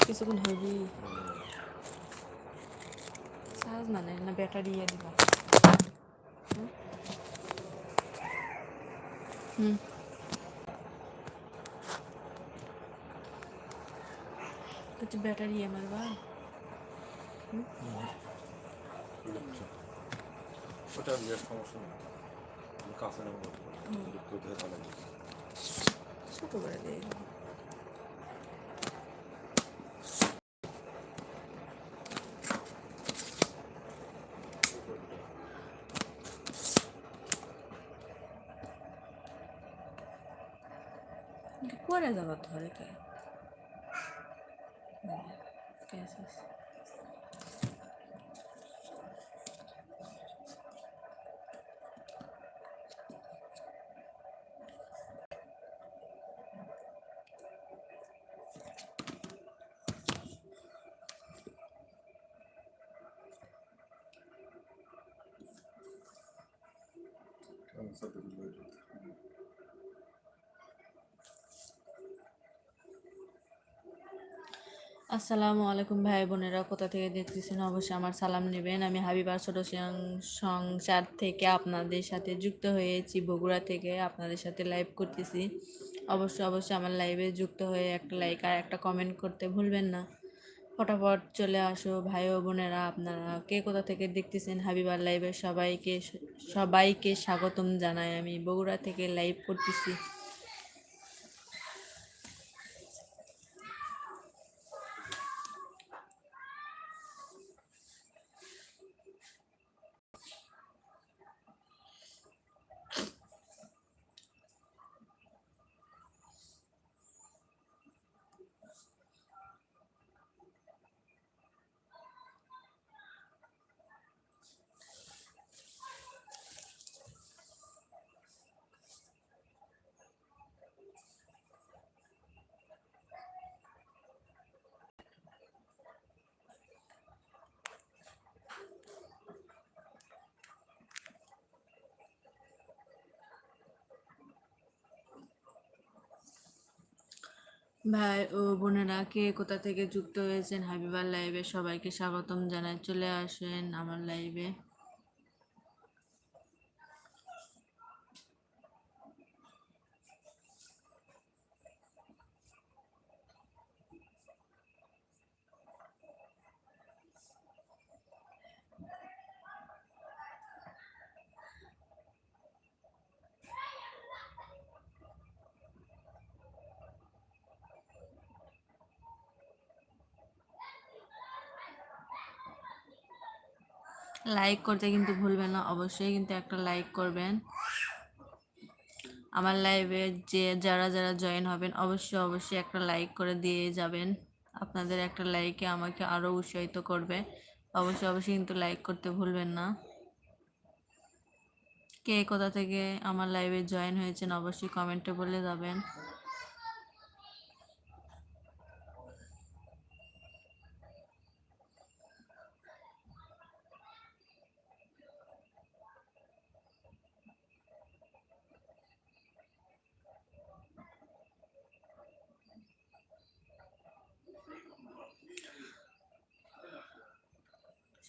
কিছুক্ষণ heavy charge মানে না ব্যাটারি ইয়ে দিবা হুম? হুম হচ্ছে ব্যাটারি ইয়ে মারবা ওটা বিয়ের সমস্যা নেই কাছে নেব একটু ধরে ভালো ছোটো করে দিয়ে দিবা। পরে যাব ধরে কে ক্যাসেস আমি আসসালামু আলাইকুম ভাই বোনেরা, কোথা থেকে দেখতেছেন? অবশ্যই আমার সালাম নেবেন। আমি হাবিবার ছোট সংসার থেকে আপনাদের সাথে যুক্ত হয়েছি, বগুড়া থেকে আপনাদের সাথে লাইভ করতেছি। অবশ্যই অবশ্যই আমার লাইভে যুক্ত হয়ে একটা লাইক আর একটা কমেন্ট করতে ভুলবেন না। ফটাফট চলে আসো ভাই ও বোনেরা, আপনারা কে কোথা থেকে দেখতেছেন? হাবিবার লাইভে সবাইকে সবাইকে স্বাগতম জানাই। আমি বগুড়া থেকে লাইভ করতেছি। ভাই, ও বোনেরা কে কোথা থেকে যুক্ত হয়েছেন? হাবিবার লাইভে সবাইকে স্বাগতম জানাই। চলে আসেন আমার লাইভে লাইক করতে কিন্তু ভুলবেন না, অবশ্যই কিন্তু একটা লাইক করবেন। আমার লাইভে যে, যারা যারা জয়েন হবেন, অবশ্যই অবশ্যই একটা লাইক করে দিয়ে যাবেন। আপনাদের একটা লাইকে আমাকে আরও উৎসাহিত করবে। অবশ্যই অবশ্যই কিন্তু লাইক করতে ভুলবেন না। কে কোথা থেকে আমার লাইভে জয়েন হয়েছেন, অবশ্যই কমেন্টে বলে যাবেন।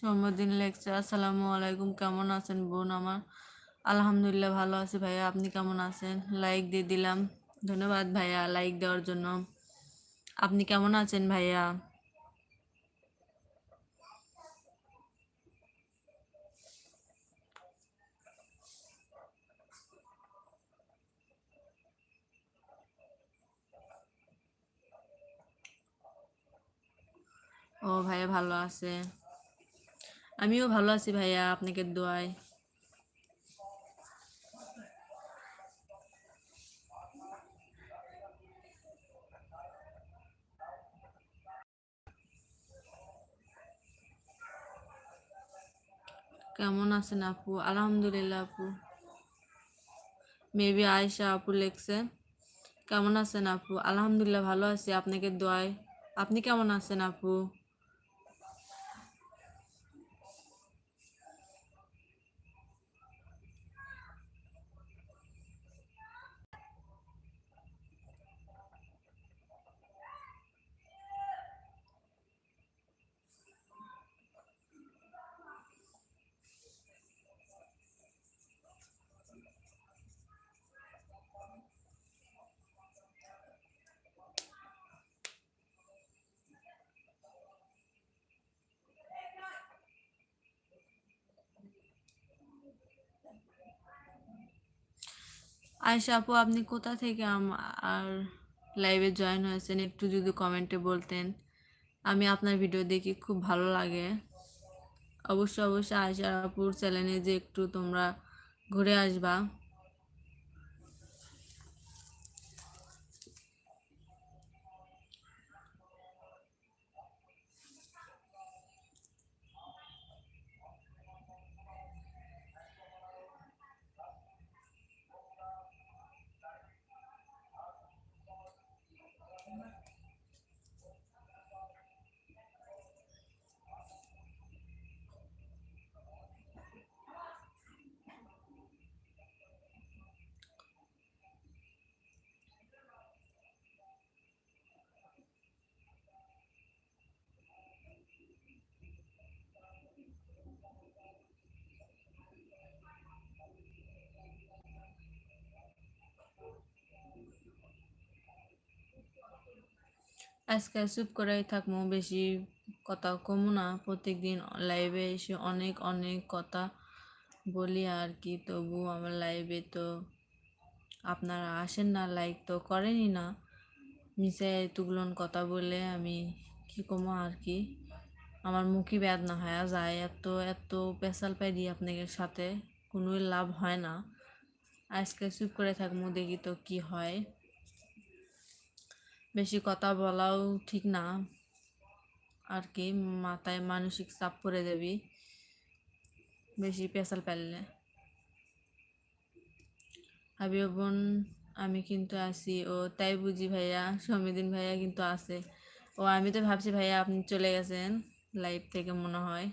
সৌম্যদিন লেখছে আসসালামু আলাইকুম। কেমন আছেন বোন আমার? আলহামদুলিল্লাহ ভালো আছি ভাইয়া। আপনি কেমন আছেন? লাইক দিয়ে দিলাম। ধন্যবাদ ভাইয়া লাইক দেওয়ার জন্য। আপনি কেমন আছেন ভাইয়া? ও ভাইয়া ভালো আছে। আমিও ভালো আছি ভাইয়া, আপনাকে দোয়ায়। কেমন আছেন আপু? আলহামদুলিল্লাহ আপু। মেবি আয়সা আপু লেখছে। কেমন আছেন আপু? আলহামদুলিল্লাহ ভালো আছি, আপনাকে দোয়ায়। আপনি কেমন আছেন আপু? আয়শা আপু, আপনি কোথা থেকে আর লাইভে জয়েন হয়েছেন? একটু যদি কমেন্টে বলতেন। আমি আপনার ভিডিও দেখি খুব ভালো লাগে। অবশ্যই অবশ্যই আয়শা আপুর চ্যানেলে যে একটু তোমরা ঘুরে আসবা। আজকে চুপ করেই থাকব বেশি কথা কমু না। প্রত্যেকদিন লাইভে এসে অনেক অনেক কথা বলি আর কি। তবু আমার লাইভে তো আপনারা আসেন না লাইক তো করেনই না। মিশে এতগুলোন কথা বলে আমি কি কমো আর কি? আমার মুখই বেদনা হয়ে যায়। এত এত পেশাল পাই দিই আপনাদের সাথে, কোনোই লাভ হয় না। আজকে চুপ করে থাকব দেখি তো কি হয়। বেশি কথা বলাও ঠিক না। আর কি, মাথায় মানসিক চাপ পড়ে যাবি। বেশি পেশাল পেলে হাবিব বোন, আমি কিন্তু আছি। ও তাই বুঝি ভাইয়া সমীদিন ভাইয়া কিন্তু আছে। ও, আমি তো ভাবছি ভাইয়া আপনি চলে গেছেন লাইভ থেকে মনে হয়।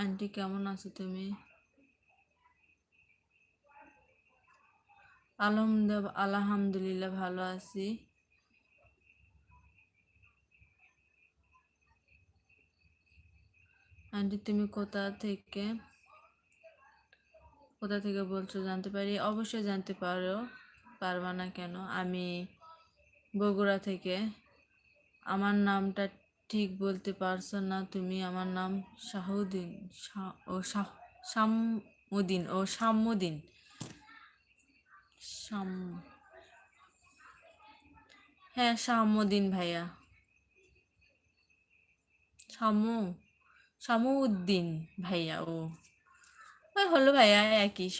আন্টি, কেমন আছো তুমি? আলহামদুলিল্লাহ আলহামদুলিল্লাহ ভালো আছি। আন্টি, তুমি কোথা থেকে? কোথা থেকে বলছো জানতে পারি? অবশ্যই জানতে পারো। পারবা না কেন? আমি বগুড়া থেকে। আমার নামটা ঠিক বলতে পারছ না তুমি আমার নাম শাহুদ্দিন, শা- ও শামুদ্দিন ও শামুদ্দিন শাম হ্যাঁ শামুদ্দিন ভাইয়া। শামু শামুদ্দিন ভাইয়া, ও। ওই হলো ভাইয়া, একই।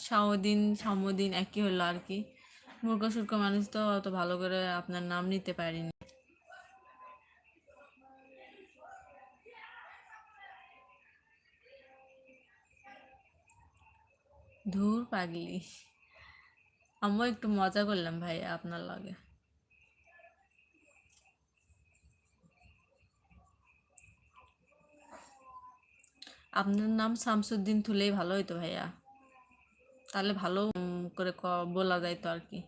শামুদ্দিন শামুদ্দিন একই হলো আর কি। মূর্খ, সূর্খ মানুষ তো অত ভালো করে আপনার নাম নিতে পারিনি। ধুর পাগলি। আমিও একটু মজা করলাম ভাই আপনার লগে। আপনার নাম শামসুদ্দিন তুলেই ভালো হইতো ভাইয়া। তাহলে ভালো করে বলা যাইতো আর কি।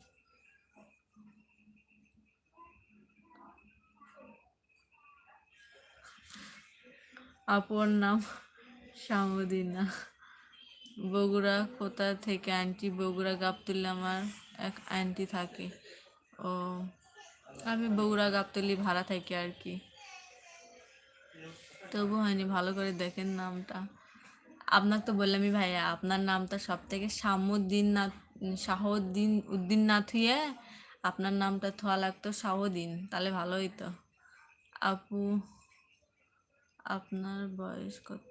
আপুর নাম শামুদিনা। বগুড়া কোথা থেকে আন্টি বগুড়া গাবতুল্লা আমার এক আন্টি থাকে। ও, আমি বগুড়া গাবতলি ভাড়া থাকি আর কি। তবু হয়নি, ভালো করে দেখেন নামটা। আপনার তো বললামই ভাইয়া, আপনার নামটা সব থেকে শামুদ্দিন না শাহউদ্দিন উদ্দিন না থুয়ে আপনার নামটা থোয়া লাগতো শাহউদ্দিন তাহলে ভালো হইতো। আপু, আপনার বয়স কত?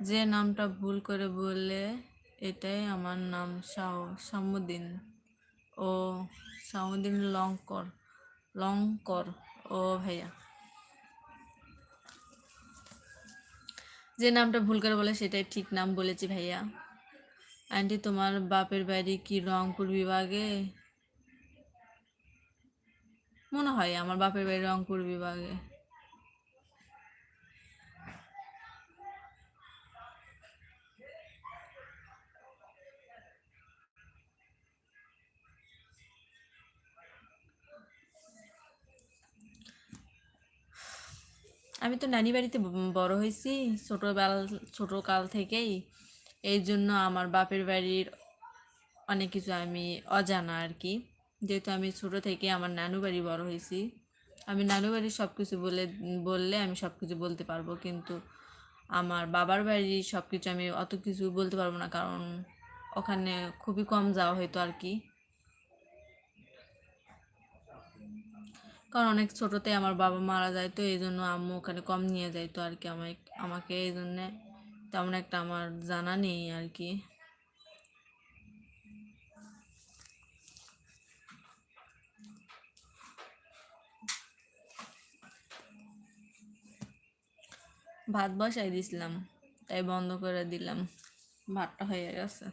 যে নামটা ভুল করে বললে এটাই আমার নাম শাহ শামুদ্দিন ও শামুদ্দিন লঙ্কর লঙ্কর। ও ভাইয়া। যে নামটা ভুল করে বলে সেটাই ঠিক নাম বলেছি ভাইয়া। আন্টি, তোমার বাপের বাড়ি কি রংপুর বিভাগে? মনে হয় আমার বাপের বাড়ি রংপুর বিভাগে। আমি তো নানি বাড়িতে বড় হয়েছি ছোটোবেল ছোটো কাল থেকেই। এই জন্য আমার বাপের বাড়ির অনেক কিছু আমি অজানা আর কি। যেহেতু আমি ছোটো থেকে আমার নানু বাড়ি বড় হয়েছি, আমি নানু বাড়ির সব কিছু বলে, বললে আমি সব কিছু বলতে পারব। কিন্তু আমার বাবার বাড়ির সব কিছু আমি অত কিছু বলতে পারব না, কারণ ওখানে খুবই কম যাওয়া হয়তো আর কি। কারণ অনেক ছোটোতে আমার বাবা মারা যায়, তো এই জন্য আম্মু ওখানে কম নিয়ে যায়, তো আর কি আমাকে আমাকে এই জন্যে তেমন একটা আমার জানা নেই আর কি। ভাত বসাই দিছিলাম, তাই বন্ধ করে দিলাম, ভাতটা হয়ে গেছে।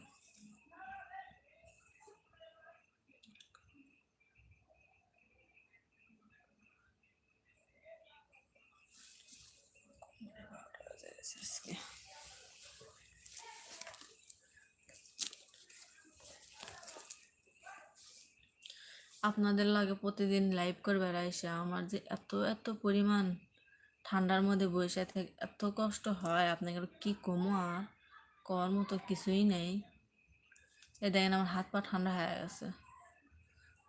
আপনাদের লাগে প্রতিদিন লাইভ করবে আইসা আমার যে এত এত পরিমাণ ঠান্ডার মধ্যে বসে থেকে, এত কষ্ট হয় আপনাকে কি কমো আর? কর মতো কিছুই নেই। এ দেখেন আমার হাত পা ঠান্ডা হয়ে গেছে।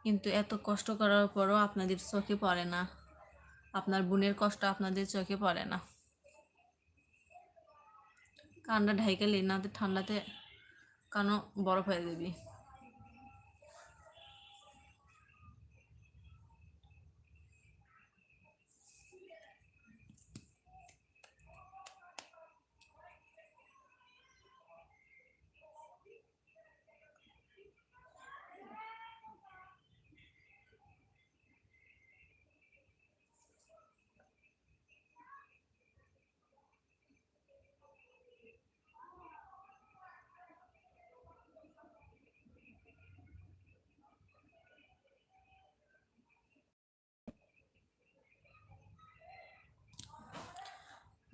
কিন্তু এত কষ্ট করার পরও আপনাদের চোখে পড়ে না। আপনার বোনের কষ্ট আপনাদের চোখে পড়ে না। কানটা ঢাইকালি না তো ঠান্ডাতে কানো বরফ হয়ে যাবি।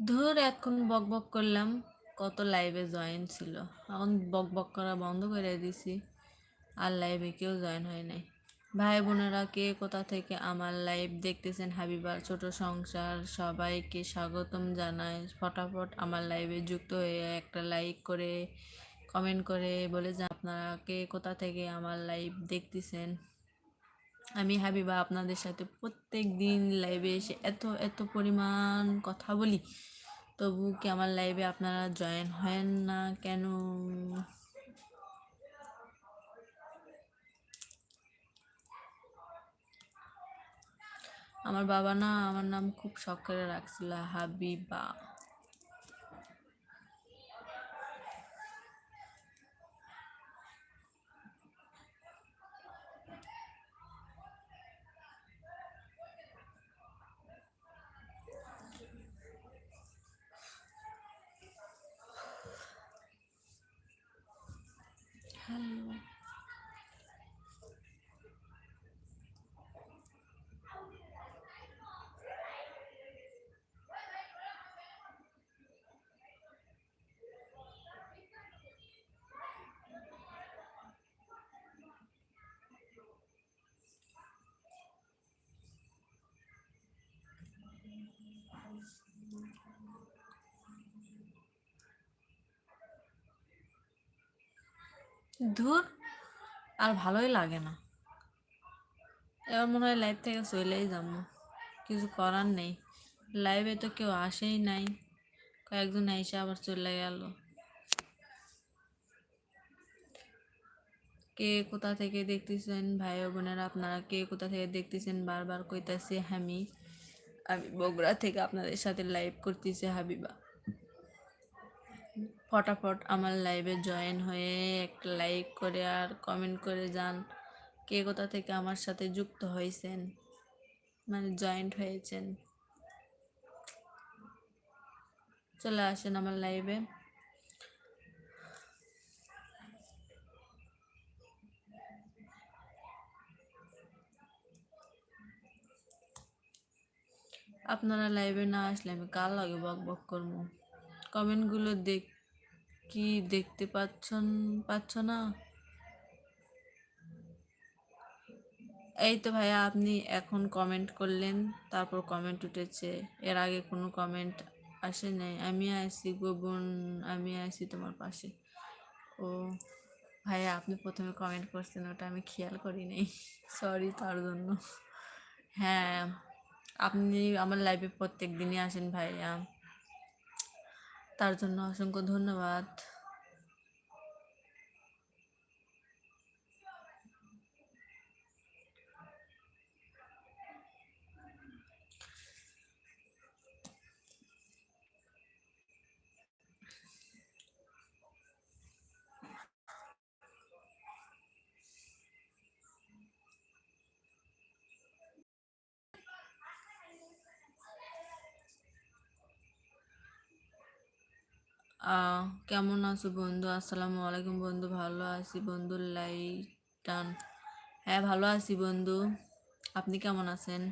ধর, এখন বক বক করলাম। কত লাইভে জয়েন ছিল। এখন বক বক করা বন্ধ করে দিছি। আর লাইভে কেউ জয়েন হয় নাই। ভাই বোনেরা, কে কোথা থেকে আমার লাইভ দেখতেছেন? হাবিবার ছোট সংসার, সবাইকে স্বাগতম জানাই। ফটাফট আমার লাইভে যুক্ত হয়ে একটা লাইক করে কমেন্ট করে বলে যে, আপনারা কে কোথা থেকে আমার লাইভ দেখতেছেন? আমি হাবিবা আপনাদের সাথে প্রত্যেক দিন লাইভে এসে এত এত পরিমাণ কথা বলি। তবু কি আমার লাইভে আপনারা জয়েন হয় না কেন? আমার বাবা না, আমার নাম খুব শখ করে রাখছিল, হাবিবা। ধুর আর ভালোই লাগে না। এবার মনে হয় লাইভ থেকে চলেই যাব। কিছু করার নেই। লাইভে তো কেউ আসেই নাই। কয়েকজন এসে আবার চলে গেল। কে কোথা থেকে দেখতেছেন ভাই বোনেরা? আপনারা কে কোথা থেকে দেখতেছেন? বারবার কইতাছি আমি। আমি বগুড়া থেকে আপনাদের সাথে লাইভ করতেছি হাবিবা। ফটাফট আমার লাইভে জয়েন হয়ে একটা লাইক করে আর কমেন্ট করে যান, কে কোথা থেকে আমার সাথে যুক্ত হয়েছেন মানে জয়েন্ট হয়েছেন। চলে আসেন আমার লাইভে আপনারা লাইভে না আসলে আমি কাল লাগে বক বক করব? কমেন্টগুলো দেখ কি দেখতে পাচ্ছন পাচ্ছ না? এই তো ভাইয়া আপনি এখন কমেন্ট করলেন, তারপর কমেন্ট উঠেছে। এর আগে কোনো কমেন্ট আসে নাই। আমি আছি গো বোন আমি আছি তোমার পাশে। ও, ভাইয়া আপনি প্রথমে কমেন্ট করছেন, ওটা আমি খেয়াল করি নাই। সরি তার জন্য। হ্যাঁ। আপনি আমার লাইফে প্রত্যেক দিনই আসেন ভাইয়া। তার জন্য অসংখ্য ধন্যবাদ। কেমন আছো বন্ধু? আসসালামু আলাইকুম বন্ধু। ভালো আছি বন্ধু লাইটান হ্যাঁ ভালো আছি বন্ধু। আপনি কেমন আছেন?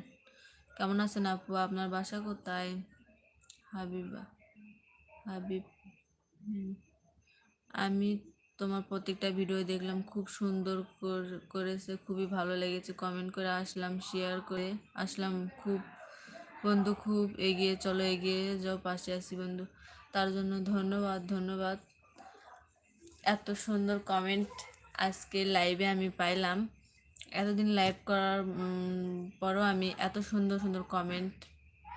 কেমন আছেন আপু? আপনার বাসা কোথায়? হাবিবা, হাবিব আমি তোমার প্রত্যেকটা ভিডিও দেখলাম, খুব সুন্দর কর- করেছে, খুবই ভালো লেগেছে। কমেন্ট করে আসলাম শেয়ার করে আসলাম, খুব বন্ধু, খুব এগিয়ে, চলো এগিয়ে যাও, পাশে আছি বন্ধু। তার জন্য ধন্যবাদ ধন্যবাদ। এত সুন্দর কমেন্ট আজকে লাইভে আমি পাইলাম। এতদিন লাইভ করার পরও আমি এত সুন্দর সুন্দর কমেন্ট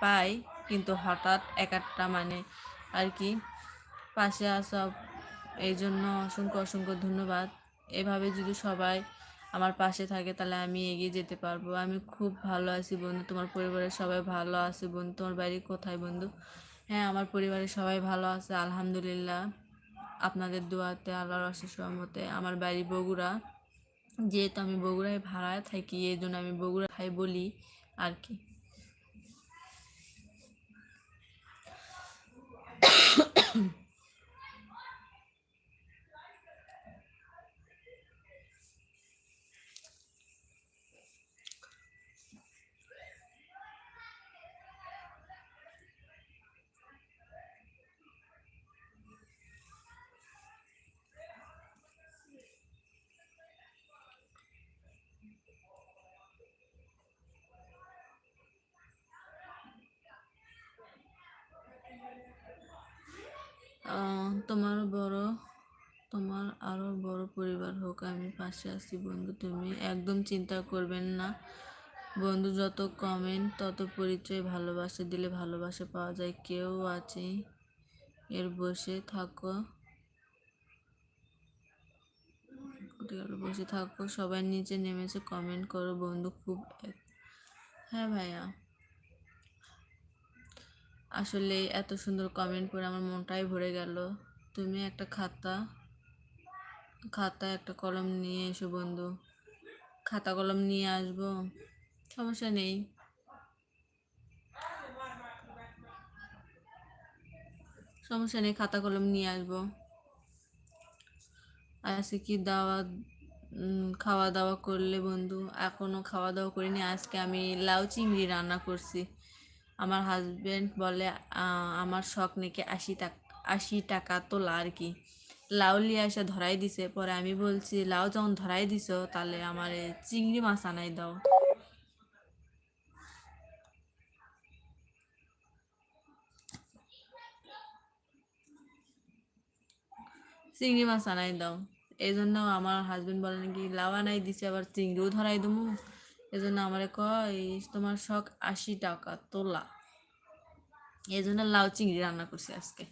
পাই, কিন্তু হঠাৎ এক একটা মানে আর কি, পাশে আসা এই জন্য অসংখ্য অসংখ্য ধন্যবাদ। এভাবে যদি সবাই আমার পাশে থাকে, তাহলে আমি এগিয়ে যেতে পারব। আমি খুব ভালো আছি বন্ধু, তোমার পরিবারের সবাই ভালো আছে বন্ধু, তোমার বাড়ি কোথায় বন্ধু? হ্যাঁ আমার পরিবারের সবাই ভালো আছে, আলহামদুলিল্লাহ। আপনাদের দোয়াতে আল্লাহর অশেষ রহমতে আমার বাড়ি বগুড়া। যেহেতু আমি বগুড়ায় ভাড়ায় থাকি, এই জন্য আমি বগুড়া খাই বলি আর কি। তোমার বড়, তোমার আরও বড় পরিবার হোক, আমি পাশে আছি বন্ধু, তুমি একদম চিন্তা করবেন না। বন্ধু, যত কমেন্ট তত পরিচয় ভালোবাসা দিলে ভালোবাসা পাওয়া যায়। কেউ আছে এর বসে থাকো? বসে থাকো? সবাই নিচে নেমেছে কমেন্ট করো বন্ধু, খুব হ্যাঁ ভাইয়া। আসলে এত সুন্দর কমেন্ট পড়ে আমার মনটাই ভরে গেল। তুমি একটা খাতা খাতা একটা কলম নিয়ে এসো বন্ধু। খাতা কলম নিয়ে আসব, সমস্যা নেই। সমস্যা নেই, খাতা কলম নিয়ে আসব। আজকে কি দাওয়া খাওয়া দাওয়া করলে বন্ধু? এখনও খাওয়া দাওয়া করিনি, আজকে আমি লাউ চিংড়ি রান্না করছি। আমার হাজবেন্ড বলে আমার শখ নাকি আশি টাকা আশি টাকা তোলা আর কি। লাউ লিয়ে এসে ধরাই দিছে। পরে আমি বলছি, লাউ যখন ধরাই দিছো, তাহলে আমার চিংড়ি মাছ আনাই দাও। চিংড়ি মাছ আনাই দাও। এই জন্য আমার হাজবেন্ড বলে নাকি, লাউ আনাই দিছে, আবার চিংড়িও ধরাই দেবো এই জন্য আমারে কয় তোমার শখ আশি টাকা, তোলা। এই জন্য লাউ চিংড়ি রান্না করছি আজকে।